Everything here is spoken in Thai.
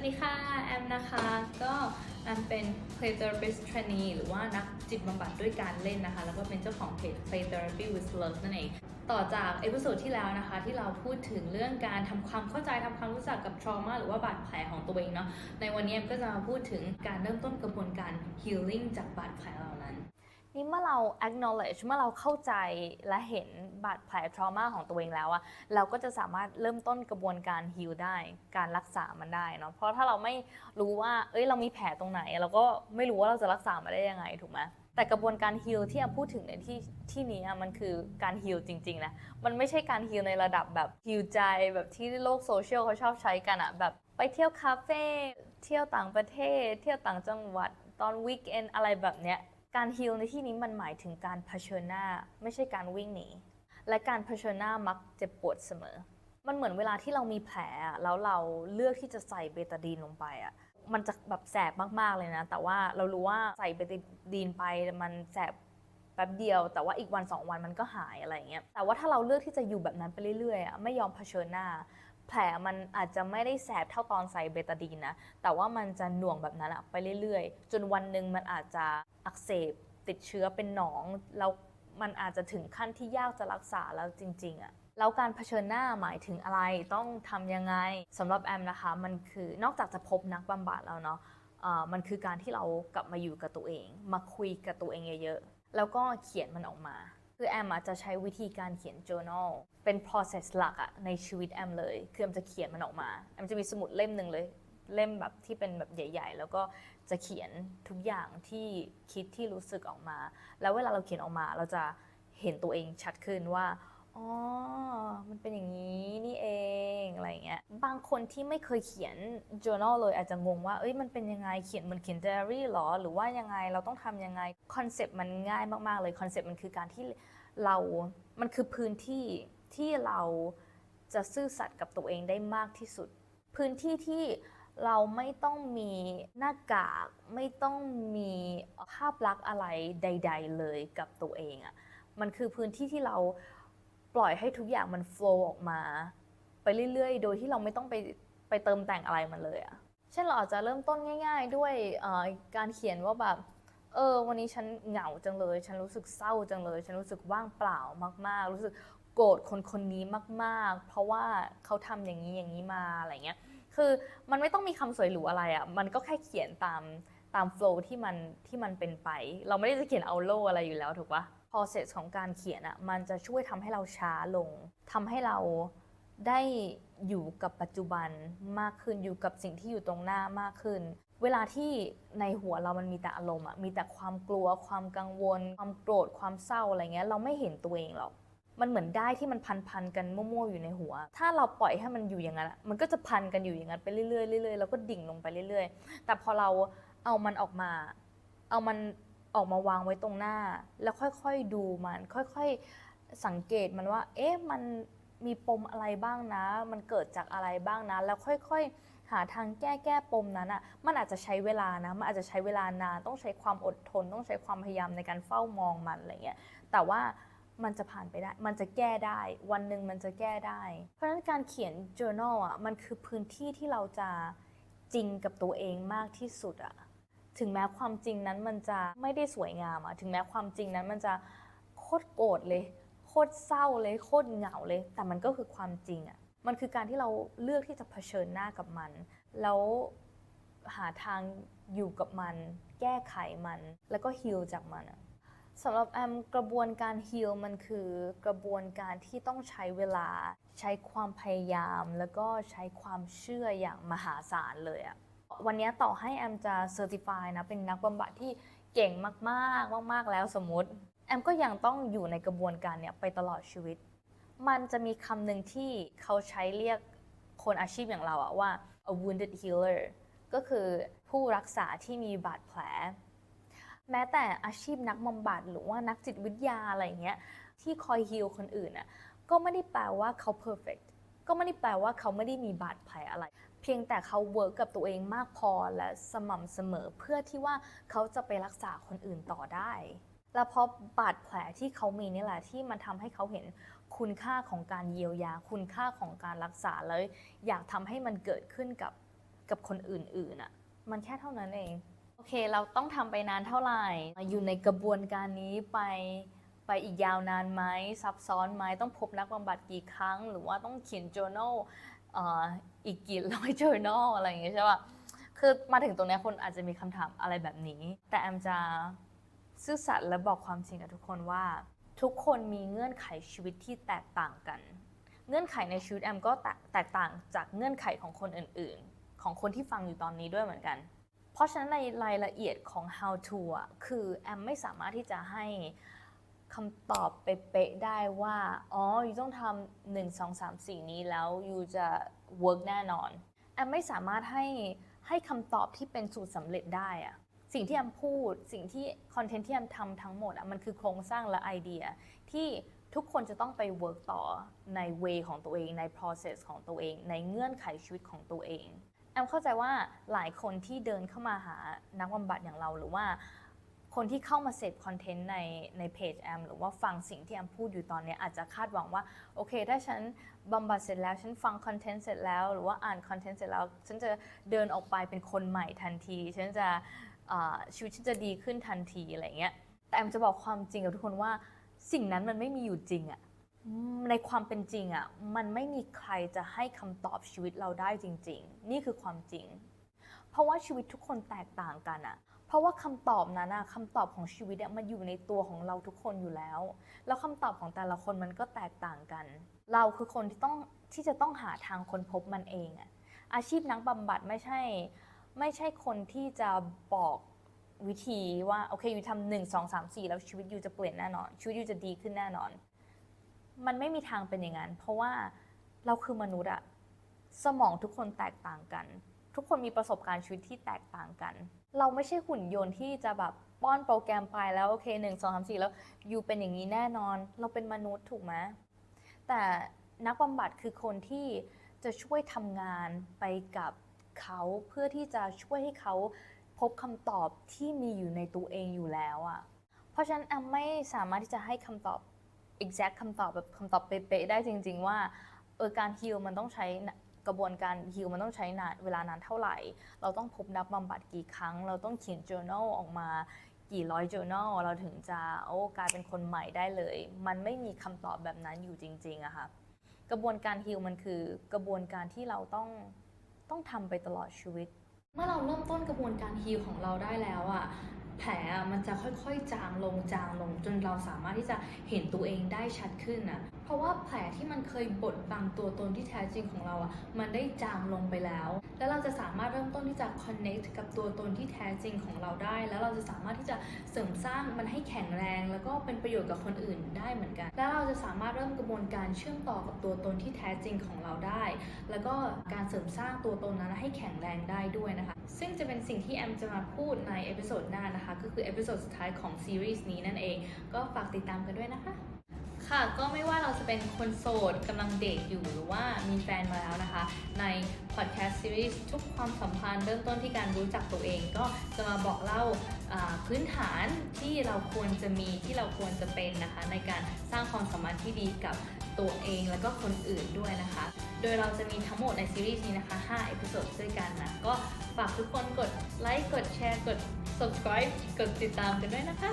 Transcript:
วัสดีค่ะ แอมนะคะ ก็แอมเป็น Play Therapist Trainee หรือว่านักจิตบำบัดด้วยการเล่นนะคะ แล้วก็เป็นเจ้าของเพจ Play Therapy with Love นั่นเอง ต่อจากเอพิโซดที่แล้วนะคะ ที่เราพูดถึงเรื่องการทำความเข้าใจทำความรู้จักกับ trauma หรือว่าบาดแผลของตัวเองเนาะ ในวันนี้แอมก็จะมาพูดถึงการเริ่มต้นกระบวนการ healing จากบาดแผลเหล่านั้น นี่เมื่อเรา acknowledge เมื่อเราเข้าใจและเห็นบาดแผล trauma ของตัวเองแล้วอะเราก็จะสามารถเริ่มต้นกระบวนการ heal ได้ การรักษามันได้เนาะ เพราะถ้าเราไม่รู้ว่า เอ้ย เรามีแผลตรงไหน เราก็ไม่รู้ว่าเราจะรักษามันได้ยังไง ถูกไหมแต่กระบวนการ heal ที่อมพูดถึงในที่ที่นี้อะมันคือการ heal จริงๆนะ มันไม่ใช่การ heal ในระดับแบบ heal ใจแบบที่โลกโซเชียลเขาชอบใช้กันอะแบบไปเที่ยวคาเฟ่ เที่ยวต่างประเทศ เที่ยวต่างจังหวัดตอนวีคเอนอะไรแบบเนี้ย การฮีลในที่นี้มันหมายถึงการเผชิญหน้า ไม่ใช่การวิ่งหนี และการเผชิญหน้ามักเจ็บปวดเสมอ มันเหมือนเวลาที่เรามีแผลแล้วเราเลือกที่จะใส่เบตาดีนลงไปอะมันจะแบบแสบมากๆเลยนะ แต่ว่าเรารู้ว่าใส่เบตาดีนไปมันแสบแป๊บเดียวแต่ว่าอีกวันสองวันมันก็หายอะไรเงี้ยแต่ว่าถ้าเราเลือกที่จะอยู่แบบนั้นไปเรื่อยๆอะไม่ยอมเผชิญหน้า แผลมันอาจจะไม่ได้แสบเท่าตอนใส่เบตาดีนนะ แต่ว่ามันจะหน่วงแบบนั้นอะไปเรื่อยๆ จนวันหนึ่งมันอาจจะอักเสบติดเชื้อเป็นหนอง แล้วมันอาจจะถึงขั้นที่ยากจะรักษาแล้วจริงๆอะแล้วการเผชิญหน้าหมายถึงอะไรต้องทำยังไงสำหรับแอมนะคะ มันคือนอกจากจะพบนักบำบัดแล้วเนาะเอ่อมันคือการที่เรากลับมาอยู่กับตัวเอง มาคุยกับตัวเองเยอะๆแล้วก็เขียนมันออกมา คือแอมอาจจะใช้วิธีการเขียน journal เป็น process หลักอะในชีวิตแอมเลย คือแอมจะเขียนมันออกมา แอมจะมีสมุดเล่มหนึ่งเลย เล่มแบบที่เป็นแบบใหญ่ ๆ แล้วก็จะเขียนทุกอย่างที่คิดที่รู้สึกออกมา แล้วเวลาเราเขียนออกมาเราจะเห็นตัวเองชัดขึ้นว่า อ๋อ มันเป็นอย่างนี้ บางคนที่ไม่เคยเขียน journal เลยอาจจะงงว่าเอ้ยมันเป็นยังไงเขียนเหมือนเขียน diary หรอ หรือว่ายังไงเราต้องทำยังไงคอนเซปต์มันง่ายมากๆเลยคอนเซปต์มันคือการที่เรา มันคือพื้นที่ที่เราจะซื่อสัตย์กับตัวเองได้มากที่สุด พื้นที่ที่เราไม่ต้องมีหน้ากาก ไม่ต้องมีภาพลักษณ์อะไรใด ๆ เลยกับตัวเองอะ่ะมันคือพื้นที่ที่เราปล่อยให้ทุกอย่างมัน flow ออกมา ไปเรื่อยๆ โดยที่เราไม่ต้องไปไปเติมแต่งอะไรมันเลยอะเช่นเราอาจจะเริ่มต้นง่าย ๆ ด้วยการเขียนว่าแบบเออวันนี้ฉันเหงาจังเลย ฉันรู้สึกเศร้าจังเลย ฉันรู้สึกว่างเปล่ามาก ๆ รู้สึกโกรธคนคนนี้มาก ๆ เพราะว่าเขาทำอย่างนี้อย่างนี้มาอะไรเงี้ยคือมันไม่ต้องมีคำสวยหรูอะไรอะ่ะมันก็แค่เขียนตามตามโฟล์ที่มันที่มันเป็นไป เราไม่ได้จะเขียนเอาโลอะไรอยู่แล้วถูกปะ process ของการเขียนอะ่ะมันจะช่วยทำให้เราช้าลงทำให้เรา ได้อยู่กับปัจจุบันมากขึ้นอยู่กับสิ่งที่อยู่ตรงหน้ามากขึ้น เวลาที่ในหัวเรามันมีแต่อารมณ์อะมีแต่ความกลัว ความกังวล ความโกรธความเศร้าอะไรเงี้ย เราไม่เห็นตัวเองหรอกมันเหมือนได้ที่มันพันๆกันมั่วๆอยู่ในหัว ถ้าเราปล่อยให้มันอยู่อย่างนั้นอะมันก็จะพันกันอยู่อย่างนั้นไปเรื่อยๆเรื่อยๆแล้วก็ดิ่งลงไปเรื่อย ๆ แต่พอเราเอามันออกมา เอามันออกมาวางไว้ตรงหน้า แล้วค่อยๆดูมัน ค่อยๆสังเกตมันว่า เอ๊ะมัน มีปมอะไรบ้างนะ มันเกิดจากอะไรบ้างนะ แล้วค่อยๆ หาทางแก้แก้ปมนั้นอะ่ะ มันอาจจะใช้เวลานะ มันอาจจะใช้เวลานาน ต้องใช้ความอดทน ต้องใช้ความพยายามในการเฝ้ามองมันอะไรเงี้ย แต่ว่ามันจะผ่านไปได้ มันจะแก้ได้ วันหนึ่งมันจะแก้ได้ เพราะฉะนั้นการเขียน journal อะ มันคือพื้นที่ที่เราจะจริงกับตัวเองมากที่สุดอะ ถึงแม้ความจริงนั้นมันจะไม่ได้สวยงามอะ ถึงแม้ความจริงนั้นมันจะโคตรโกรธเลย โคตรเศร้าเลยโคตรเหงาเลย แต่มันก็คือความจริงอะมันคือการที่เราเลือกที่จะเผชิญหน้ากับมัน แล้วหาทางอยู่กับมัน แก้ไขมัน แล้วก็ฮิลจากมันอะสำหรับแอมกระบวนการฮิลมันคือกระบวนการที่ต้องใช้เวลา ใช้ความพยายาม แล้วก็ใช้ความเชื่ออย่างมหาศาลเลยอะวันนี้ต่อให้แอมจะเซอร์ติฟายนะเป็นนักบำบัดที่เก่งมากๆ มาก ๆ แล้วสมมติ แอมก็ยังต้องอยู่ในกระบวนการเนี่ยไปตลอดชีวิต มันจะมีคำหนึ่งที่เขาใช้เรียกคนอาชีพอย่างเราอะว่า a wounded healer ก็คือผู้รักษาที่มีบาดแผล แม้แต่อาชีพนักบำบัดหรือว่านักจิตวิทยาอะไรเงี้ยที่คอยฮีลคนอื่นอะก็ไม่ได้แปลว่าเขา perfect ก็ไม่ได้แปลว่าเขาไม่ได้มีบาดแผลอะไร เพียงแต่เขาเวิร์กกับตัวเองมากพอและสม่ำเสมอเพื่อที่ว่าเขาจะไปรักษาคนอื่นต่อได้ และเพราะบาดแผลที่เขามีนี่แหละที่มันทำให้เขาเห็นคุณค่าของการเยียวยา คุณค่าของการรักษาแล้วอยากทำให้มันเกิดขึ้นกับกับคนอื่นๆอะมันแค่เท่านั้นเอง โอเค เราต้องทำไปนานเท่าไหร่ อยู่ในกระบวนการนี้ไปไปอีกยาวนานไหมซับซ้อนไหมต้องพบนักบำบัดกี่ครั้ง หรือว่าต้องเขียน journal อีกกี่ร้อย journal อะไรอย่างเงี้ยใช่ป่ะคือมาถึงตรงนี้คนอาจจะมีคำถามอะไรแบบนี้ แต่แอมจะ ซื่อสัตย์และบอกความจริงกับทุกคนว่า ทุกคนมีเงื่อนไขชีวิตที่แตกต่างกัน เงื่อนไขในชีวิตแอมก็แตกต่างจากเงื่อนไขของคนอื่น ๆ ของคนที่ฟังอยู่ตอนนี้ด้วยเหมือนกัน เพราะฉะนั้นในรายละเอียดของ how to คือแอมไม่สามารถที่จะให้คำตอบเป๊ะๆได้ว่า อ๋อ อยู่ต้องทำหนึ่งสองสามสี่นี้แล้วอยู่จะ work แน่นอน แอมไม่สามารถให้ให้คำตอบที่เป็นสูตรสำเร็จได้อะ สิ่งที่แอมพูด สิ่งที่คอนเทนต์ที่แอมทำทั้งหมดอะมันคือโครงสร้างและไอเดียที่ทุกคนจะต้องไป work ต่อใน way ของตัวเอง ใน process ของตัวเอง ในเงื่อนไขชีวิตของตัวเอง แอมเข้าใจว่าหลายคนที่เดินเข้ามาหานักบำบัดอย่างเราหรือว่าคนที่เข้ามาเสพคอนเทนต์ในในเพจแอมหรือว่าฟังสิ่งที่แอมพูดอยู่ตอนนี้อาจจะคาดหวังว่า โอเค ถ้าฉันบำบัดเสร็จแล้ว ฉันฟังคอนเทนต์เสร็จแล้ว หรือว่าอ่านคอนเทนต์เสร็จแล้ว ฉันจะเดินออกไปเป็นคนใหม่ทันที ฉันจะ ชีวิตฉันจะดีขึ้นทันทีอะไรเงี้ยแต่แอมจะบอกความจริงกับทุกคนว่าสิ่งนั้นมันไม่มีอยู่จริงอะในความเป็นจริงอะมันไม่มีใครจะให้คำตอบชีวิตเราได้จริง ๆ นี่คือความจริง เพราะว่าชีวิตทุกคนแตกต่างกันอะเพราะว่าคำตอบนั้นอะคำตอบของชีวิตอะมันอยู่ในตัวของเราทุกคนอยู่แล้ว แล้วคำตอบของแต่ละคนมันก็แตกต่างกัน เราคือคนที่ต้องที่จะต้องหาทางค้นพบมันเองอะอาชีพนักบำบัดไม่ใช่ ไม่ใช่คนที่จะบอกวิธีว่าโอเคอยู่ทำหนึ่งสองสามสี่แล้วชีวิตอยู่จะเปลี่ยนแน่นอน ชีวิตอยู่จะดีขึ้นแน่นอน มันไม่มีทางเป็นอย่างนั้น เพราะว่าเราคือมนุษย์อะสมองทุกคนแตกต่างกัน ทุกคนมีประสบการณ์ชีวิตที่แตกต่างกัน เราไม่ใช่หุ่นยนต์ที่จะแบบป้อนโปรแกรมไปแล้วโอเคหนึ่งสองสามสี่แล้วอยู่เป็นอย่างนี้แน่นอน เราเป็นมนุษย์ถูกไหมแต่นักบำบัดคือคนที่จะช่วยทำงานไปกับ เขาเพื่อที่จะช่วยให้เขาพบคำตอบที่มีอยู่ในตัวเองอยู่แล้วอะเพราะฉะนั้นแอมไม่สามารถที่จะให้คำตอบ exact คำตอบแบบคำตอบเป๊ะๆได้จริง ๆ ว่าเออการฮิลมันต้องใช้กระบวนการฮิลมันต้องใช้นานเวลานานเท่าไหร่ เราต้องพบนักบำบัดกี่ครั้ง เราต้องเขียน journal ออกมากี่ร้อย journal เราถึงจะโอ้กลายเป็นคนใหม่ได้เลย มันไม่มีคำตอบแบบนั้นอยู่จริงๆอะค่ะ กระบวนการฮิลมันคือกระบวนการที่เราต้อง ต้องทำไปตลอดชีวิต เมื่อเราเริ่มต้นกระบวนการฮีลของเราได้แล้วอะแผลอะมันจะค่อยๆ จางลงจางลงจนเราสามารถที่จะเห็นตัวเองได้ชัดขึ้นอะ เพราะว่าแผลที่มันเคยบดบังตัวตนที่แท้จริงของเราอะมันได้จางลงไปแล้ว แล้วเราจะสามารถเริ่มต้นที่จะ connect กับตัวตนที่แท้จริงของเราได้ แล้วเราจะสามารถที่จะเสริมสร้างมันให้แข็งแรง แล้วก็เป็นประโยชน์กับคนอื่นได้เหมือนกัน แล้วเราจะสามารถเริ่มกระบวนการเชื่อมต่อกับตัวตนที่แท้จริงของเราได้ แล้วก็การเสริมสร้างตัวตนนั้นให้แข็งแรงได้ด้วยนะคะ ซึ่งจะเป็นสิ่งที่แอมจะมาพูดในเอพิโซดหน้านะคะ ก็คือเอพิโซดสุดท้ายของซีรีส์นี้นั่นเอง ก็ฝากติดตามกันด้วยนะคะ ค่ะก็ไม่ว่าเราจะเป็นคนโสดกำลังเดทอยู่หรือว่ามีแฟนมาแล้วนะคะ ในพอดแคสต์ซีรีส์ทุกความสัมพันธ์เริ่มต้นที่การรู้จักตัวเอง ก็จะมาบอกเล่าพื้นฐานที่เราควรจะมีที่เราควรจะเป็นนะคะ ในการสร้างความสัมพันธ์ที่ดีกับตัวเองแล้วก็คนอื่นด้วยนะคะ โดยเราจะมีทั้งหมดในซีรีส์นี้นะคะ5เอพิโซดด้วยกันนะ ก็ฝากทุกคนกดไลค์กดแชร์กด subscribe กดติดตามกันด้วยนะคะ